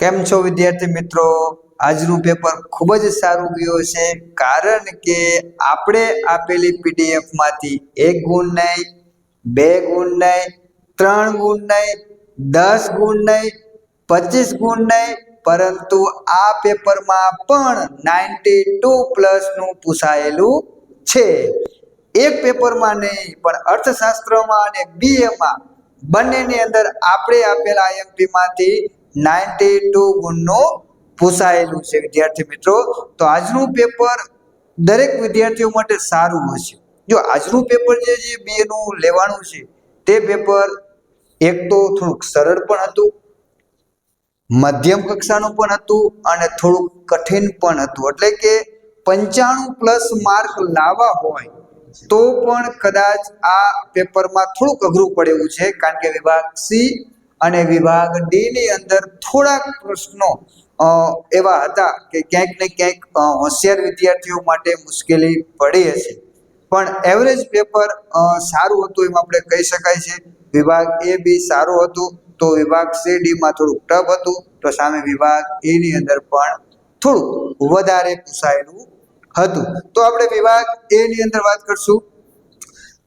કેમ છો વિદ્યાર્થી મિત્રો? આજનું પેપર ખૂબ જ સારું ગયું છે કારણ કે આપણે આપેલી પીડીએફમાંથી એક ગુણ નહીં, બે ગુણ નહીં, ત્રણ ગુણ નહીં, દસ ગુણ નહીં, પચીસ ગુણ નહીં, પરંતુ આ પેપરમાં પણ નાઇન્ટી ટુ પ્લસનું પૂછાયેલું છે. એક પેપરમાં નહીં, પણ અર્થશાસ્ત્રમાં અને બીએમાં બંનેની અંદર આપણે આપેલા આઈએમપી માંથી નાઇન્ટી ટુ ગુણનું પૂછાયેલું છે, વિદ્યાર્થી મિત્રો. તો આજનું પેપર દરેક વિદ્યાર્થીઓ માટે સારું હશે. જો આજનું પેપર જે છે બે નું લેવાનું છે, તે પેપર એક તો થોડુંક સરળ પણ હતું, મધ્યમ કક્ષાનું પણ હતું અને થોડુંક કઠિન પણ હતું. એટલે કે પંચાણું પ્લસ માર્ક લાવવા હોય, તો પણ કદાચ આ પેપરમાં થોડુંક અઘરું પડેવું છે, કારણ કે વિભાગ સી અને વિભાગ ડી ની અંદર થોડાક પ્રશ્નો એવા હતા કે ક્યાંક ને ક્યાંક હોશિયાર વિદ્યાર્થીઓ માટે મુશ્કેલી પડી હશે. પણ એવરેજ પેપર સારું હતું એમ આપણે કહી શકાય છે. વિભાગ એ બી સારું હતું તો વિભાગ સી ડીમાં થોડુંક ટફ હતું. તો સામે વિભાગ એની અંદર પણ થોડુંક વધારે પૂછાયેલું હતું. તો આપણે વિભાગ એની અંદર વાત કરશું.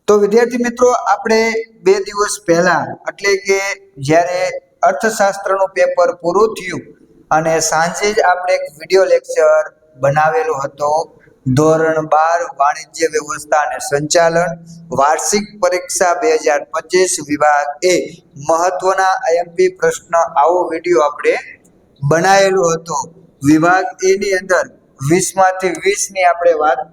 તો વિદ્યાર્થી મિત્રો, આપણે બે દિવસ પહેલા, એટલે કે જ્યારે અર્થશાસ્ત્રનું પેપર પૂરું થયું અને સાંજે જ આપણે એક વીડિયો લેક્ચર બનાવેલો હતો, ધોરણ બાર, વાણિજ્ય વ્યવસ્થા અને સંચાલન, વાર્ષિક પરીક્ષા બે હજાર પચીસ વિભાગ એ મહત્વના આઈએમપી પ્રશ્ન આવો વીડિયો આપણે બનાવેલો હતો. વિભાગ એની અંદર વીસમાંથી વીસની આપણે વાત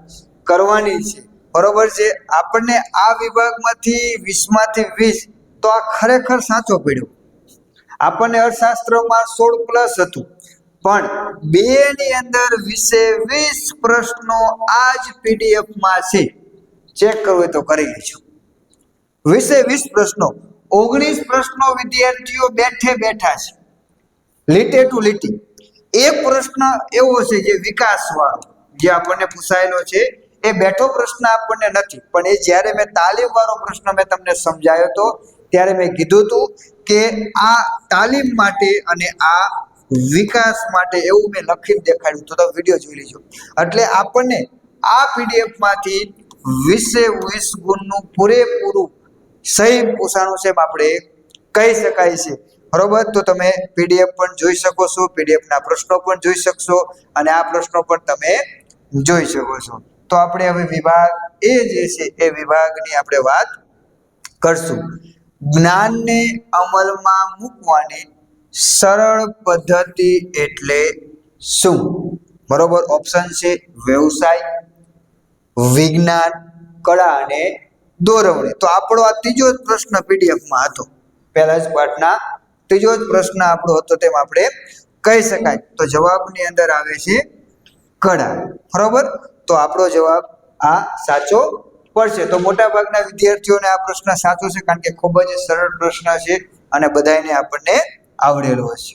કરવાની છે. બરોબર છે? આપણને આ વિભાગમાંથી વીસમાંથી વીસ તો આ ખરેખર સાચો પડ્યો. આપણને અર્થશાસ્ત્રમાં સોળ પ્લસ હતું. પણ બે ની અંદર વીસે વીસ પ્રશ્નો આ જ પીડીએફમાં છે. ચેક કરવું તો કરી લેજો. વીસે વીસ પ્રશ્નો. ઓગણીસ પ્રશ્નો વિદ્યાર્થીઓ બેઠે બેઠા છે. લીટે ટુ લીટી. એક પ્રશ્ન એવો છે જે વિકાસ વાળો જે આપણને પૂછાયેલો છે એ બેઠો પ્રશ્ન આપણને નથી. પણ એ જ્યારે મેં તાલીમ વાળો પ્રશ્ન મેં તમને સમજાયો હતો ત્યારે મેં કીધું હતું કે આ તાલીમ માટે અને આ વિકાસ માટે એવું મેં લખીને દેખાડ્યું. તો તમે વીડિયો જોઈ લેજો. એટલે આપણને આ પીડીએફમાંથી વીસે વીસ ગુણનું પૂરેપૂરું સહી પૂછાણું છે આપણે કહી શકાય છે. બરોબર? તો તમે પીડીએફ પણ જોઈ શકો છો, પીડીએફના પ્રશ્નો પણ જોઈ શકશો અને આ પ્રશ્નો પણ તમે જોઈ શકો છો. તો આપણે હવે વિભાગ એ જે છે એ વિભાગની આપણે વાત કરશું. જ્ઞાનને અમલમાં મૂકવાની સરળ પદ્ધતિ એટલે શું? બરોબર ઓપ્શન છે વ્યવસાય, વિજ્ઞાન, કળા અને દોરવણી તો આપણો આ ત્રીજો જ પ્રશ્ન પીડીએફમાં હતો. પહેલા જ પાઠના ત્રીજો જ પ્રશ્ન આપણો હતો તેમ આપણે કહી શકાય. તો જવાબની અંદર આવે છે કળા. બરોબર? તો આપણો જવાબ આ સાચો પડશે. તો મોટા ભાગના વિદ્યાર્થીઓને આ પ્રશ્ન સાચો છે કારણ કે ખૂબ જ સરળ પ્રશ્ન છે અને બધાને આપણને આવડેલો હશે.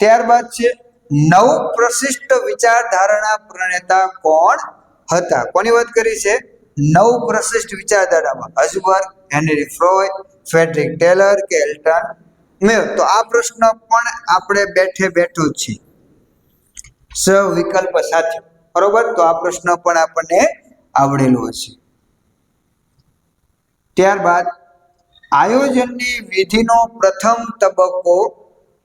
ત્યારબાદ છે નવ પ્રશિષ્ટ વિચારધારણા પ્રણેતા કોણ હતા? કોની વાત કરી છે? નવ પ્રશિષ્ટ વિચારધારામાં હઝબર્ગ, હેનરી ફ્રોય ફેડરિક ટેલર કે એલ્ટન મેયર તો આ પ્રશ્ન પણ આપણે બેઠે બેઠો જ છે સ વિકલ્પ સાથે બરોબર? તો આ પ્રશ્ન પણ આપણને આવડેલો હશે. ત્યારબાદ આયોજનની વિધિનો પ્રથમ તબક્કો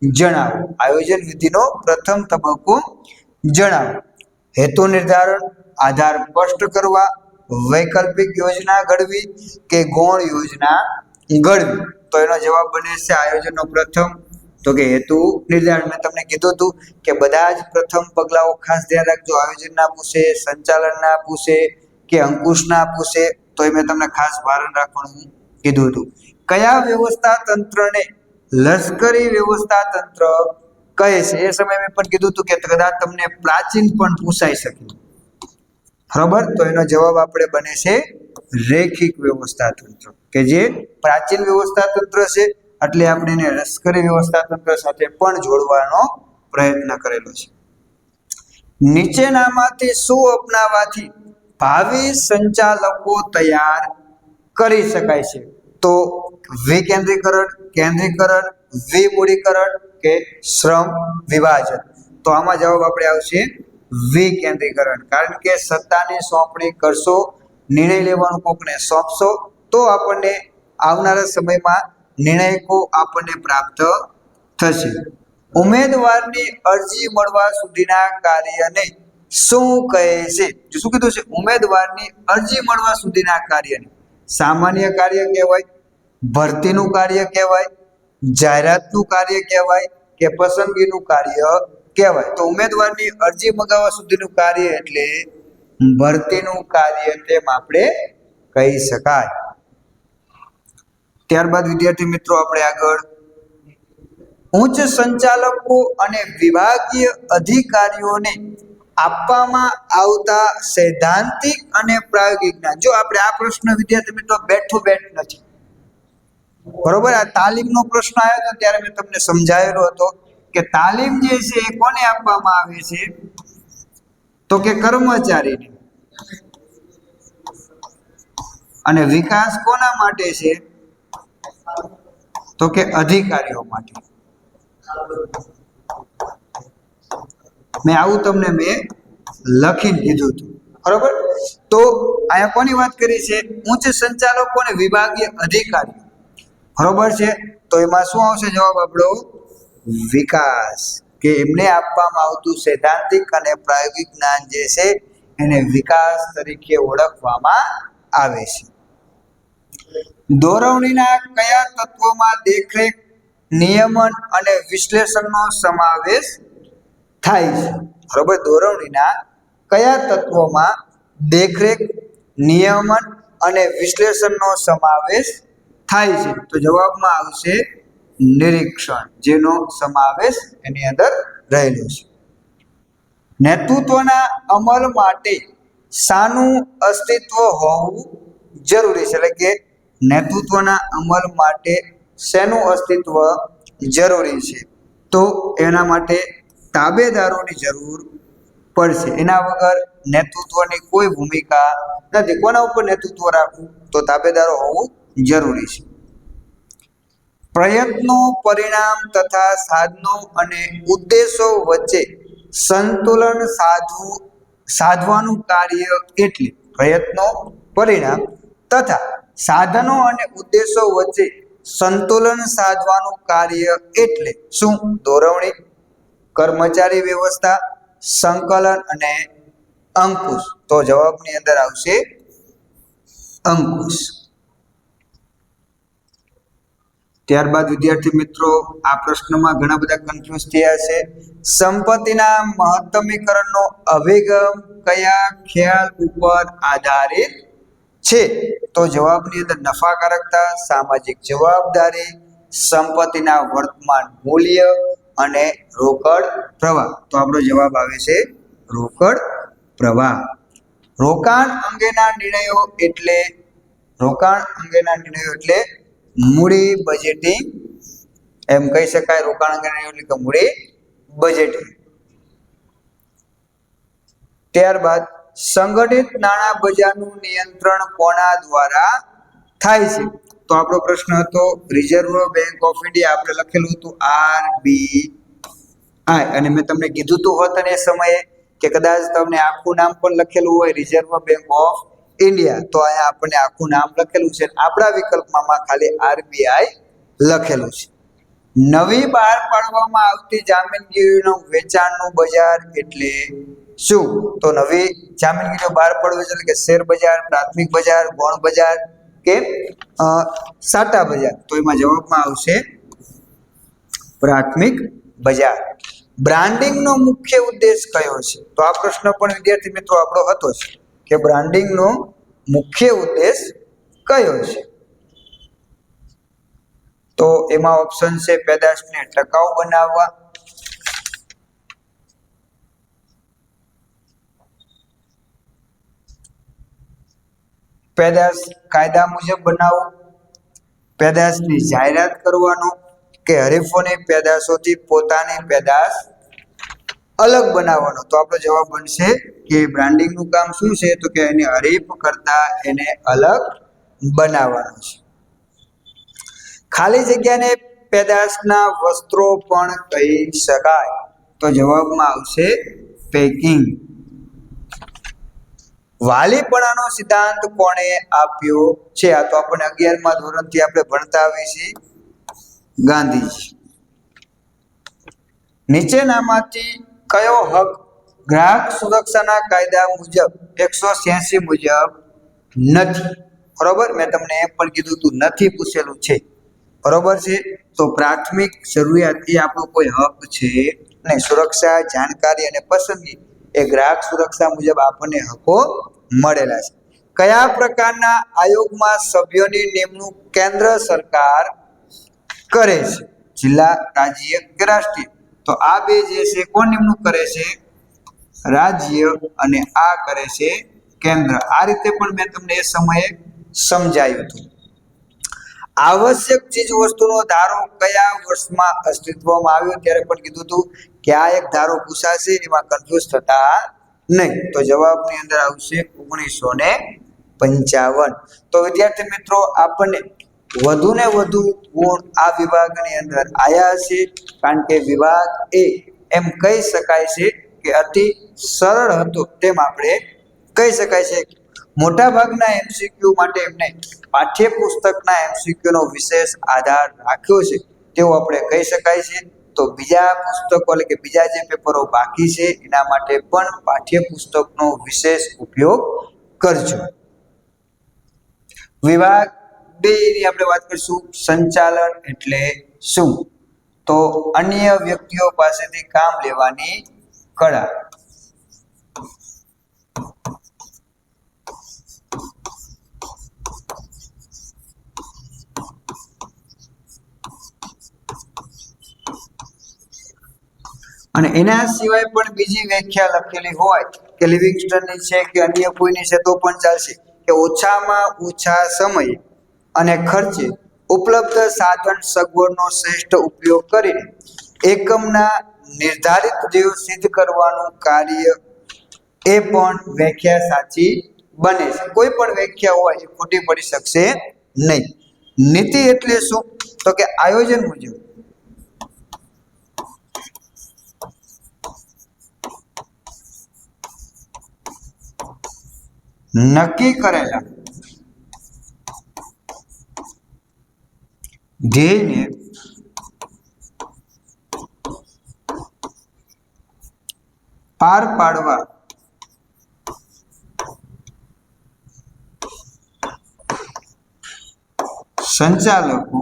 જણાવો. આયોજન વિધિનો પ્રથમ તબક્કો જણાવો. હેતુ નિર્ધારણ, આધાર સ્પષ્ટ કરવા, વૈકલ્પિક યોજના ઘડવી કે ગૌણ યોજના ઘડવી. તો એનો જવાબ બને છે આયોજનનો પ્રથમ તો કે હેતુ નિર્ધારણ મેં તમને કીધું હતું કે બધા જ પ્રથમ પગલાઓ ખાસ ધ્યાન રાખજો. આયોજન ના પૂછે, સંચાલન ના પૂછે કે અંકુશ ના પૂછે તો એ મેં તમને ખાસ ભારણ રાખવાનું કીધું હતું. કયા વ્યવસ્થા તંત્રને લશ્કરી વ્યવસ્થા તંત્ર કહે છે? એ સમયે મેં પણ કીધું હતું કે કદાચ તમને પ્રાચીન પણ પૂછાઈ શકે. બરાબર તો એનો જવાબ આપણે બને છે રેખિક વ્યવસ્થા તંત્ર. કે જે પ્રાચીન વ્યવસ્થા તંત્ર છે એટલે આપણે એને લશ્કરી વ્યવસ્થા તંત્ર સાથે પણ જોડવાનો પ્રયત્ન કરેલો છે. નીચેનામાંથી શું અપનાવવાથી ભાવિ સંચાલકો તૈયાર કરી શકાય છે? તો વિકેન્દ્રીકરણ, કેન્દ્રીકરણ, વિમૂડીકરણ કે શ્રમ વિભાજન? તો આમાં જવાબ આપણે આવશે વિકેન્દ્રીકરણ. કારણ કે સત્તાની સોંપણી કરશો, નિર્ણય લેવાનું કોકને સોંપશો, તો આપણને આવનારા સમયમાં નિર્ણયકો આપણને પ્રાપ્ત થશે. ઉમેદવારની અરજી મળવા સુધીના કાર્યને શું કહે છે? શું કીધું છે? ઉમેદવારની અરજી મળવા સુધીના કાર્યને. સામાન્ય કાર્ય કહેવાય, ભરતીનું કાર્ય કહેવાય, જાહેરાતનું કાર્ય કહેવાય કે પસંદગીનું કાર્ય કહેવાય. તો ઉમેદવારની અરજી મગાવવા સુધીનું કાર્ય એટલે ભરતીનું કાર્ય તેમ આપણે કહી શકાય. ત્યારબાદ વિદ્યાર્થી મિત્રો, આપણે આગળ ઉચ્ચ સંચાલકો અને વિભાગીય અધિકારીઓને આપવામાં આવતા સૈદ્ધાંતિક અને પ્રાયોગિક જ્ઞાન. જો આપણે આ પ્રશ્ન વિદ્યાર્થી મિત્રો બેઠો બેઠ નથી, બરોબર? આ તાલીમનો પ્રશ્ન આવ્યો હતો ત્યારે મેં તમને સમજાવેલો હતો કે તાલીમ જે છે એ કોને આપવામાં આવે છે? તો કે કર્મચારીને. અને વિકાસ કોના માટે છે? તો કે અધિકારીઓ માટે. મેં આવું તમને મેં લખીને દીધું હતું. બરોબર? તો અહીંયા કોની વાત કરી છે? ઉચ્ચ સંચાલકો અને વિભાગીય અધિકારીઓ. બરોબર છે? તો એમાં શું આવશે જવાબ આપણો? વિકાસ. કે એમને આપવામાં આવતું સૈદ્ધાંતિક અને પ્રાયોગિક જ્ઞાન જે છે, એને વિકાસ તરીકે ઓળખવામાં આવે છે. દોરવણીના કયા તત્વોમાં દેખરેખ, નિયમન અને વિશ્લેષણનો સમાવેશ થાય છે? બરોબર દોરવણીના કયા તત્વોમાં દેખરેખ, નિયમન અને વિશ્લેષણનો સમાવેશ થાય છે? તો જવાબમાં આવશે નિરીક્ષણ, જેનો સમાવેશ એની અંદર રહેલો છે. નેતૃત્વના અમલ માટે શાનું અસ્તિત્વ હોવું જરૂરી છે. એટલે કે નેતૃત્વના અમલ માટે શેનું અસ્તિત્વ જરૂરી છે? તો એના માટે તાબેદારોની જરૂર પડશે. એના વગર નેતૃત્વની કોઈ ભૂમિકા નથી. કોના ઉપર નેતૃત્વ રાખવું? તો તાબેદારો હોવું જરૂરી છે. પ્રયત્નો, પરિણામ તથા સાધનો અને ઉદ્દેશો વચ્ચે સંતુલન સાધવું, સાધવાનું કાર્ય એટલે પ્રયત્નો, પરિણામ તથા સાધનો અને ઉદ્દેશો વચ્ચે સંતુલન સાધવાનું કાર્ય એટલે શું? દોરવણી કર્મચારી વ્યવસ્થા, સંકલન અને અંકુશ. તો જવાબની અંદર આવશે અંકુશ. ત્યારબાદ વિદ્યાર્થી મિત્રો, આ પ્રશ્નમાં ઘણા બધા કન્ફ્યુઝ થયા છે. સંપત્તિના મહત્તમીકરણનો અભિગમ કયા ખ્યાલ ઉપર આધારિત છે, તો જવાબની અંદર નફાકારકતા, સામાજિક જવાબદારી, સંપત્તિના વર્તમાન મૂલ્ય અને રોકડ પ્રવાહ. તો આપણો જવાબ આવે છે રોકડ પ્રવાહ. રોકાણ અંગેના નિર્ણયો એટલે, રોકાણ અંગેના નિર્ણયો એટલે મૂડી બજેટિંગ. એમ કહી શકાય, રોકાણ અંગેના નિર્ણયો એટલે કે મૂડી બજેટિંગ. ત્યારબાદ સંગઠિત નાણાં બજારનું નિયંત્રણ કોના દ્વારા થાય છે? તો આપણો પ્રશ્ન હતો રિઝર્વ બેંક ઓફ ઇન્ડિયા આપણે લખેલું હતું આરબીઆઈ અને મેં તમને કીધું તું હોત અને એ સમયે કે કદાચ તમને આખું નામ પણ લખેલું હોય રિઝર્વ બેંક ઓફ ઇન્ડિયા તો અહીંયા આપણને આખું નામ લખેલું છે આપણા વિકલ્પમાં ખાલી આરબીઆઈ લખેલું છે. નવી બહાર પાડવામાં આવતી જામીનગીરીનું વેચાણનું બજાર એટલે શું? તો નવી જામીનગીરીઓ બહાર પડવી એટલે કે શેર બજાર, પ્રાથમિક બજાર, ગૌણ બજાર કે સાટા બજાર. તો એમાં જવાબમાં આવશે પ્રાથમિક બજાર. બ્રાન્ડિંગનો મુખ્ય ઉદ્દેશ કયો છે? તો આ પ્રશ્ન પણ વિદ્યાર્થી મિત્રો આપણો હતો છે કે બ્રાન્ડિંગનો મુખ્ય ઉદ્દેશ કયો છે? તો એમાં ઓપ્શન છે પેદાશને ટકાઉ બનાવવા. પેદાશ કાયદા મુજબ બનાવવું પેદાશની જાહેરાત કરવાનો કે હરીફોની પેદાશોથી પોતાની પેદાશ અલગ બનાવવાનો. તો આપણો જવાબ બનશે કે બ્રાન્ડિંગનું કામ શું છે? તો કે એને હરીફ કરતા એને અલગ બનાવવાનું છે. ખાલી જગ્યાને પેદાશના વસ્ત્રો પણ કહી શકાય. તો જવાબમાં આવશે પેકિંગ. વાલીપણાનો સિદ્ધાંત કોણે આપ્યો છે? આ તો આપણે અગિયારમા ધોરણથી આપણે ભણતા આવીએ છીએ. ગાંધીજી. નીચેનામાંથી કયો હક ગ્રાહક સુરક્ષાના કાયદા મુજબ, એકસો છ્યાસી મુજબ નથી? બરોબર? મેં તમને એમ પણ કીધું તું નથી પૂછેલું છે. બરોબર છે? તો પ્રાથમિક જરૂરિયાત એ આપણો કોઈ હક છે અને સુરક્ષા, જાણકારી અને પસંદગી એ ગ્રાહક સુરક્ષા મુજબ આપણને હકો મળેલા છે. કયા પ્રકારના આયોગમાં સભ્યોની નિમણૂક કેન્દ્ર સરકાર કરે છે? જિલ્લા, રાજ્ય કે રાષ્ટ્રીય? તો આ બે જે છે, કોણ નિમણૂક કરે છે? રાજ્ય અને આ કરે છે કેન્દ્ર. આ રીતે પણ મેં તમને એ સમયે સમજાયું હતું. આવશ્યક ચીજ વસ્તુનો ધારો કયા વર્ષમાં અસ્તિત્વમાં આવ્યો ત્યારે પણ કીધું હતું કે આ એક ધારો પૂછાશે, એમાં કન્ફ્યુઝ થતા નહીં. તો જવાબની અંદર આવશે ઓગણીસો ને પંચાવન. તો વિદ્યાર્થી મિત્રો, આપણને વધુ ને વધુ ગુણ આ વિભાગની અંદર આયા છે કારણ કે વિભાગ એ એમ કહી શકાય છે કે અતિ સરળ હતો તેમ આપણે કહી શકાય છે. મોટા ભાગના એમસીક્યુ માટે એમને પાઠ્યપુસ્તકના એમસીક્યુનો વિશેષ આધાર રાખ્યો છે. તેવું આપણે કહી શકાય છે. તો બીજા પુસ્તકો એટલે કે બીજા જે પેપરો બાકી છે, એના માટે પણ પાઠ્યપુસ્તકનો વિશેષ ઉપયોગ કરજો. વિભાગ બે આપણે વાત કરીશું. સંચાલન એટલે શું? તો અન્ય વ્યક્તિઓ પાસેથી કામ લેવાની કળા. અને એના સિવાય પણ બીજી વ્યાખ્યા લખેલી હોય કે લિવિંગસ્ટનની છે કે અન્ય કોઈની છે તો પણ ચાલશે, કે ઓછામાં ઓછા સમય અને ખર્ચે ઉપલબ્ધ સાધન સગવડનો શ્રેષ્ઠ ઉપયોગ કરીને એકમના નિર્ધારિત ધ્યેયો સિદ્ધ કરવાનું કાર્ય એ પણ વ્યાખ્યા સાચી બને છે. કોઈ પણ વ્યાખ્યા હોય એ ખોટી પડી શકશે નહીં. નીતિ એટલે શું? તો કે આયોજન મુજબ નક્કી કરેલા ધ્યેયને પાર પાડવા સંચાલકો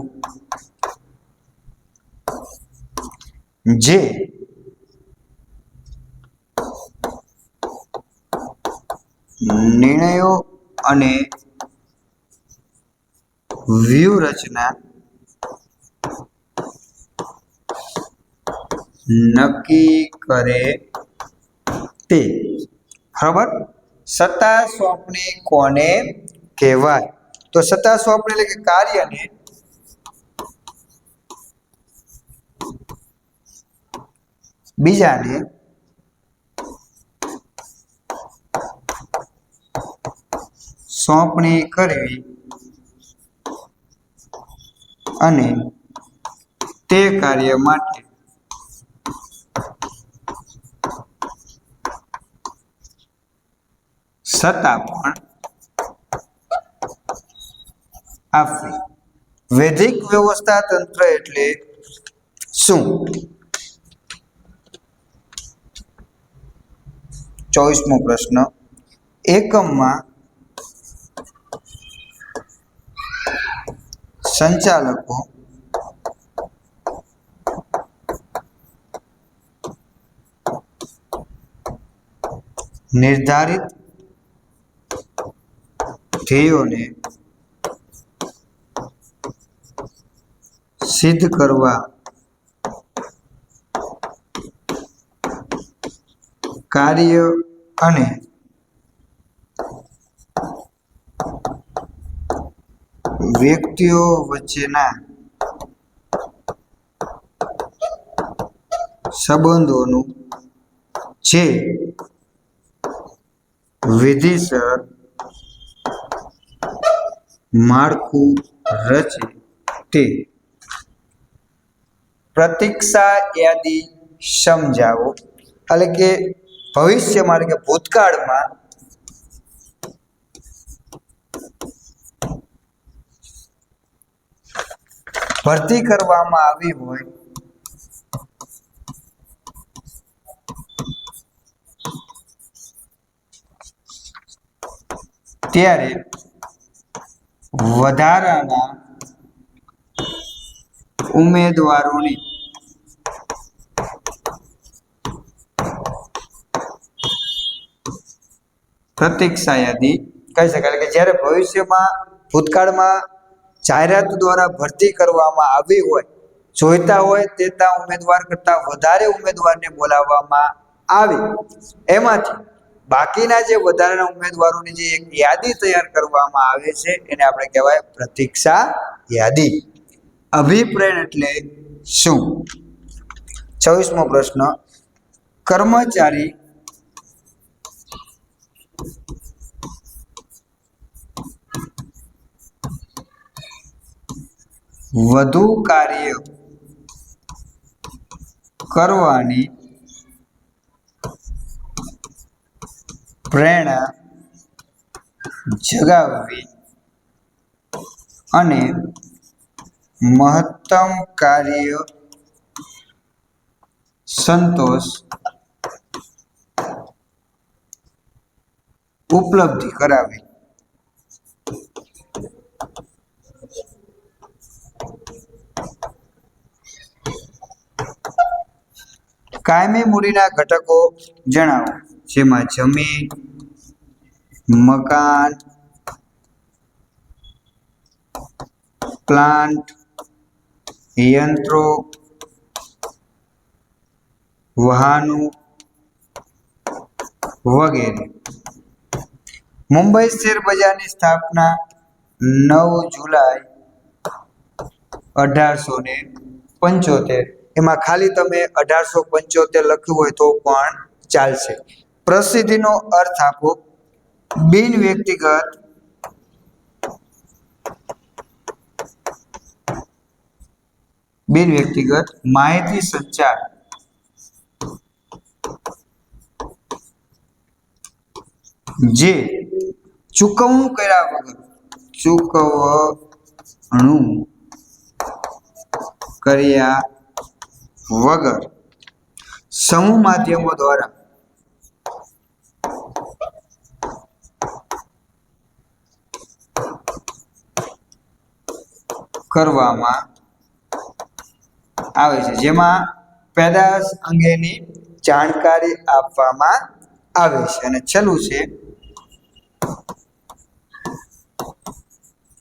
જે નિર્ણયો અને વ્યૂહરચના નક્કી કરે તે. બરાબર સત્તા સોંપણી કોને કહેવાય? તો સત્તા સોંપણી એટલે કે કાર્યને બીજાને સોંપણી કરવી અને તે કાર્ય માટે સત્તા પણ આપવી. વૈદિક વ્યવસ્થા તંત્ર એટલે શું? ચોવીસમો પ્રશ્ન. એકમમાં સંચાલકો. નિર્ધારિત ધ્યેયોને સિદ્ધ કરવા કાર્ય અને વ્યક્તિઓ વચ્ચેના સંબંધોનું જે વિધિસર માળખું રચે તે પ્રતીક્ષા યાદી સમજાવો. એટલે કે ભવિષ્યમાં એટલે કે ભૂતકાળમાં ભરતી કરવામાં આવી હોય. ત્યારે વધારાના ઉમેદવારોની પ્રતીક્ષા યાદી કહી શકાય. કે જ્યારે ભવિષ્યમાં ભૂતકાળમાં જાહેરાત દ્વારા ભરતી કરવામાં આવી હોય, જોઈતા હોય તેતા ઉમેદવાર કરતા વધારે ઉમેદવારને બોલાવવામાં આવે. એમાંથી બાકીના જે વધારાના ઉમેદવારોની જે એક યાદી તૈયાર કરવામાં આવે છે, એને આપણે કહેવાય પ્રતીક્ષા યાદી. અભિપ્રેણ એટલે શું? છવ્વીસમો પ્રશ્ન. કર્મચારી વધુ કાર્ય કરવાની પ્રેરણા જગાવવી અને મહત્તમ કાર્ય સંતોષ ઉપલબ્ધિ કરાવી કાયમી મૂડીના ઘટકો જણાવો, જેમાં જમીન, મકાન, પ્લાન્ટ, યંત્રો, વાહનો વગેરે. મુંબઈ શેર બજારની સ્થાપના નવ જુલાઈ અઢારસો ને પંચોતેર એમાં ખાલી તમે અઢારસો પંચોતેર લખ્યું હોય તો પણ ચાલશે. પ્રસિદ્ધિનો અર્થ આપો. બિન વ્યક્તિગત બિન વ્યક્તિગત માહિતી સંચાર. જે ચૂકવણું કર્યા વગર ચૂકવણું કર્યા વગર સમૂહ માધ્યમો દ્વારા કરવામાં આવે છે. જેમાં પેદાશ અંગેની જાણકારી આપવામાં આવે છે અને છેલ્લું છે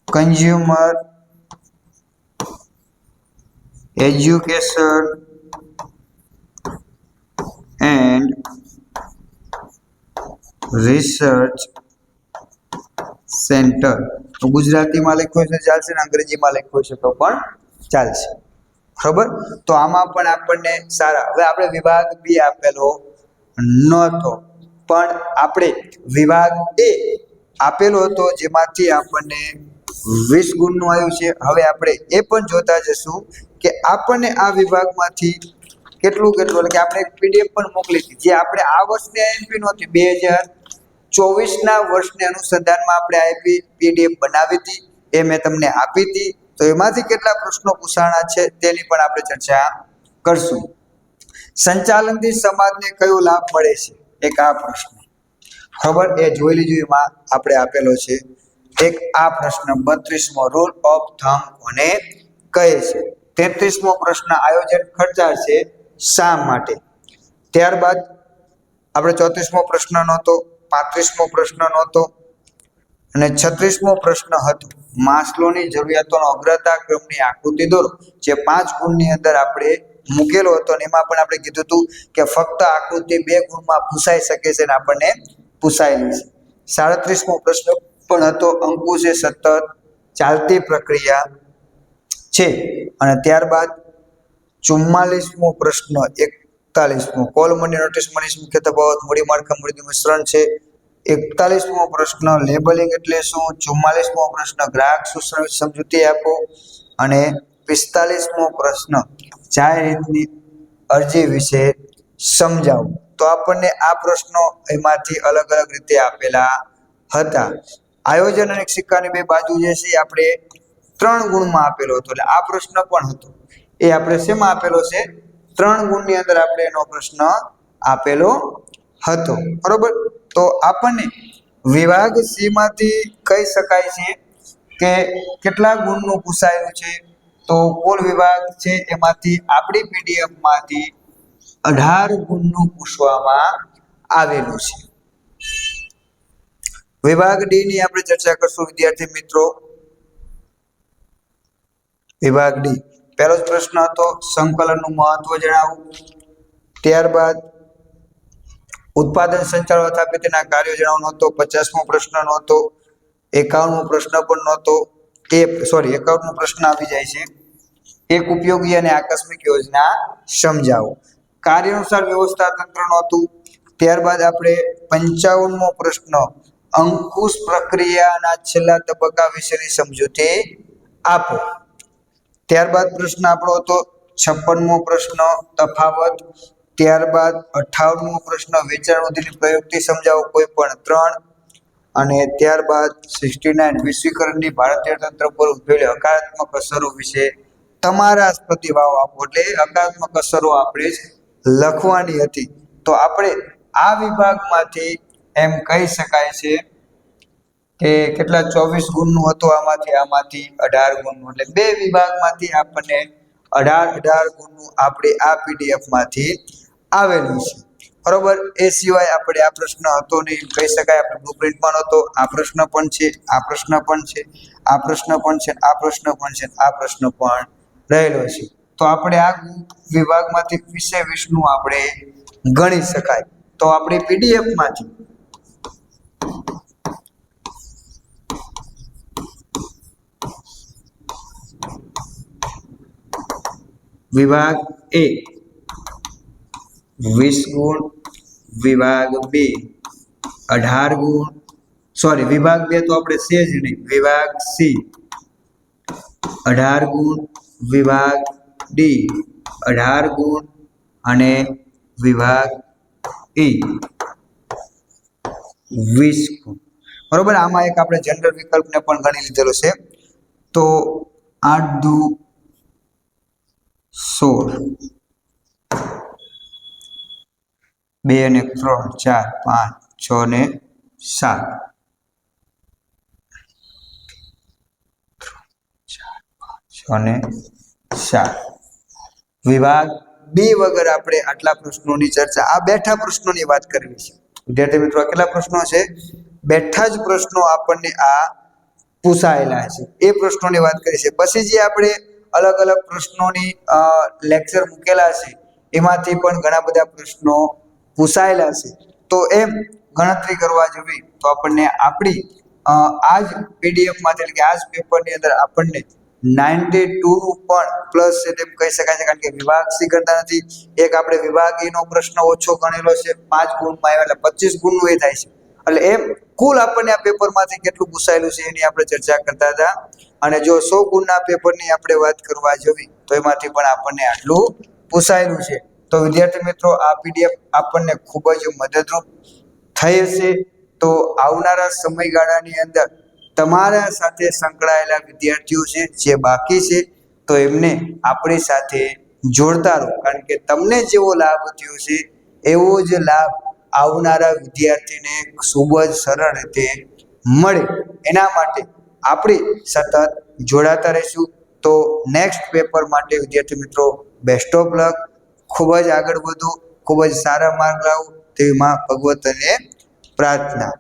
consumer education and research centre ગુજરાતીમાં લખ્યું છે ચાલશે ને અંગ્રેજીમાં લખ્યું છે તો પણ ચાલશે. બરોબર તો આમાં પણ આપણને સારા, હવે આપણે વિભાગ બી આપેલો નહોતો, પણ આપણે વિભાગ એ આપેલો હતો જેમાંથી આપણને વીસ ગુણનું આવ્યું છે. હવે આપણે એ પણ જોતા જશું કે આપણને આ વિભાગમાંથી કેટલું કેટલું, એટલે કે આપણે એક પીડીએફ પણ મોકલી હતી. જે આપણે આ વર્ષની આઈએમપી નહોતી, બે હજાર ચોવીસના વર્ષને અનુસંધાનમાં આપણે આઈપી પીડીએફ બનાવી હતી, એ મેં તમને આપી હતી. તો એમાંથી કેટલા પ્રશ્નો પૂછાણા છે તેની પણ આપણે ચર્ચા કરશું. સંચાલનથી સમાજને કયો લાભ મળે છે? એક આ પ્રશ્ન. ખબર? એ જોઈ લીધું એમાં આપણે આપેલો છે. એક આ પ્રશ્ન બત્રીસમો રૂલ ઓફ થમ કોને કહે છે? તેત્રીસમો પ્રશ્ન આયોજન ખર્ચા છે. શા માટે? ત્યારબાદ આપણે ચોત્રીસમો પ્રશ્ન નહોતો, પાંત્રીસમો પ્રશ્ન નહોતો અને છત્રીસમો પ્રશ્ન હતો. માસ્લોની જરૂરિયાતોનો અગ્રતા ક્રમની આકૃતિ દોરો. જે પાંચ ગુણની અંદર આપણે મૂકેલો હતો અને એમાં પણ આપણે કીધું હતું કે ફક્ત આકૃતિ બે ગુણમાં પૂછાઈ શકે છે અને આપણને પૂછાયેલી છે. સાડત્રીસમો પ્રશ્ન પણ હતો, અંકુશે સતત ચાલતી પ્રક્રિયા છે. અને ત્યારબાદ ચુમ્માલીસમો પ્રશ્ન, એકતાલીસમો. કોલ મની નોટિસ મની મુખ્ય તફાવત મૂડી માળખા, મૂડીનું મિશ્રણ છે. એકતાલીસમો પ્રશ્ન લેબલિંગ એટલે શું? ચુમ્માલીસમો પ્રશ્ન, ગ્રાહક શોષણ સમજૂતી આપો. અને પિસ્તાલીસમો પ્રશ્ન જાહેર હિતની અરજી વિશે સમજાવો. તો આપણને આ પ્રશ્નો એમાંથી અલગ અલગ રીતે આપેલા હતા. આયોજન અને સિક્કાની બે બાજુ જે છે આપણે ત્રણ ગુણમાં આપેલો હતો. એટલે આ પ્રશ્ન પણ હતો. એ આપણે શેમાં આપેલો છે? ત્રણ ગુણની અંદર આપણે એનો પ્રશ્ન આપેલો હતો. બરોબર? તો આપણને વિભાગ સીમાંથી કહી શકાય છે કે કેટલા ગુણનું પૂછાયું છે? તો કુલ વિભાગ છે એમાંથી આપણી પીડીએફમાંથી અઢાર ગુણનું પૂછવામાં આવેલું છે. વિભાગ ડી ની આપણે ચર્ચા કરશું, વિદ્યાર્થી મિત્રો. વિભાગ ડી. પહેલો જ પ્રશ્ન હતો સંકલનનું મહત્વ જણાવો. ત્યારબાદ ઉત્પાદન સંચાલન અથવા તેના કાર્યો જણાવવાનો હતો. પચાસમો પ્રશ્ન હતો એકાવનમો પ્રશ્ન પણ નહોતો. એ સોરી એકાવનમો પ્રશ્ન આવી જાય છે. એક ઉપયોગી અને આકસ્મિક યોજના સમજાવો. કાર્ય અનુસાર વ્યવસ્થા તંત્ર નહોતું ત્યારબાદ આપણે પંચાવનમો પ્રશ્ન, અંકુશ પ્રક્રિયાના છેલ્લા તબક્કા વિશેની સમજૂતી આપો. ત્યારબાદ પ્રશ્ન આપણો હતો છપ્પનમો પ્રશ્ન તફાવત. ત્યારબાદ અઠાવનમો પ્રશ્ન વેચાણ વૃદ્ધિની પ્રયુક્તિ સમજાવો કોઈ પણ ત્રણ. અને ત્યારબાદ સિક્સટી નાઇન વિશ્વીકરણની ભારતીય તંત્ર પર ઉદ્ભવેલી હકારાત્મક અસરો વિશે તમારા પ્રતિભાવ આપો. એટલે હકારાત્મક અસરો આપણે જ લખવાની હતી. તો આપણે આ વિભાગમાંથી એમ કહી શકાય છે કે કેટલા ચોવીસ ગુણનું હતું આમાંથી આમાંથી અઢાર ગુણનું. એટલે બે વિભાગમાંથી આપણને અઢાર અઢાર ગુણનું આપણે આ પીડીએફમાંથી આવેલું છે. બરોબર? એ સિવાય આપણે આ પ્રશ્ન હતો નહીં. કહી શકાય, આપણે બ્લુપ્રિન્ટમાં નહોતો આ પ્રશ્ન પણ છે, આ પ્રશ્ન પણ છે, આ પ્રશ્ન પણ છે, આ પ્રશ્ન પણ છે, આ પ્રશ્ન પણ રહેલો છે. તો આપણે આ વિભાગમાંથી વિશે વિષ્ણુ આપણે ગણી શકાય. તો આપણી પીડીએફ વિભાગ એ. વીસ ગુણ, વિભાગ બે. અઢાર ગુણ. સોરી વિભાગ બે તો આપણે છે જ નહીં. વિભાગ સી. અઢાર ગુણ, વિભાગ ડી. અઢાર ગુણ અને વિભાગ ઈ. વીસ ગુણ. બરોબર? આમાં એક આપણે જનરલ વિકલ્પને પણ ગણી લીધેલો છે. તો આઠ દુ સોળ. બે અને ત્રણ, ચાર, પાંચ, છ ને સાત. છ ને સાત. વિભાગ બે વગર આપણે આટલા પ્રશ્નોની ચર્ચા, આ બેઠા પ્રશ્નોની વાત કરવી છે. વિદ્યાર્થી મિત્રો કેટલા પ્રશ્નો છે? બેઠા જ પ્રશ્નો આપણને આ પૂછાયેલા છે. એ પ્રશ્નોની વાત કરી છે. પછી જે આપણે અલગ અલગ પ્રશ્નોની લેક્ચર મૂકેલા છે. એમાંથી પણ ઘણા બધા પ્રશ્નો પૂછાયેલા છે. તો એમ ગણતરી કરવા જોઈએ તો આપણને આપણી આ જ પીડીએફમાંથી એટલે કે આ જ પેપરની અંદર આપણને નાઇન્ટી ટુનું પણ પ્લસ તેમ કહી શકાય છે કારણ કે વિભાગ સી કરતા નથી. એક આપણે વિભાગીયનો પ્રશ્ન ઓછો ગણેલો છે, પાંચ ગુણમાં આવ્યા એટલે પચીસ ગુણનું એ થાય છે. એટલે એમ, કુલ આપણને આ પેપરમાંથી કેટલું પૂછાયેલું છે એની આપણે ચર્ચા કરતા હતા. અને જો સો ગુણના પેપરની આપણે વાત કરવા જવી, તો એમાંથી પણ આપણને આટલું પૂછાયેલું છે. તો વિદ્યાર્થી મિત્રો, આ પીડીએફ આપણને ખૂબ જ મદદરૂપ થઈ હશે. તો આવનારા સમયગાળાની અંદર તમારા સાથે સંકળાયેલા વિદ્યાર્થીઓ છે, જે બાકી છે, તો એમને આપણી સાથે જોડતા રહો. કારણ કે તમને જેવો લાભ થયો છે, એવો જ લાભ આવનારા વિદ્યાર્થીને ખૂબ જ સરળ રીતે મળે. એના માટે આપણે સતત જોડાતા રહીશું. તો નેક્સ્ટ પેપર માટે, વિદ્યાર્થી મિત્રો બેસ્ટ ઓફ લક ખૂબ જ આગળ વધો, ખૂબ જ સારા માર્ક લાવો. તેવી માં ભગવતને પ્રાર્થના.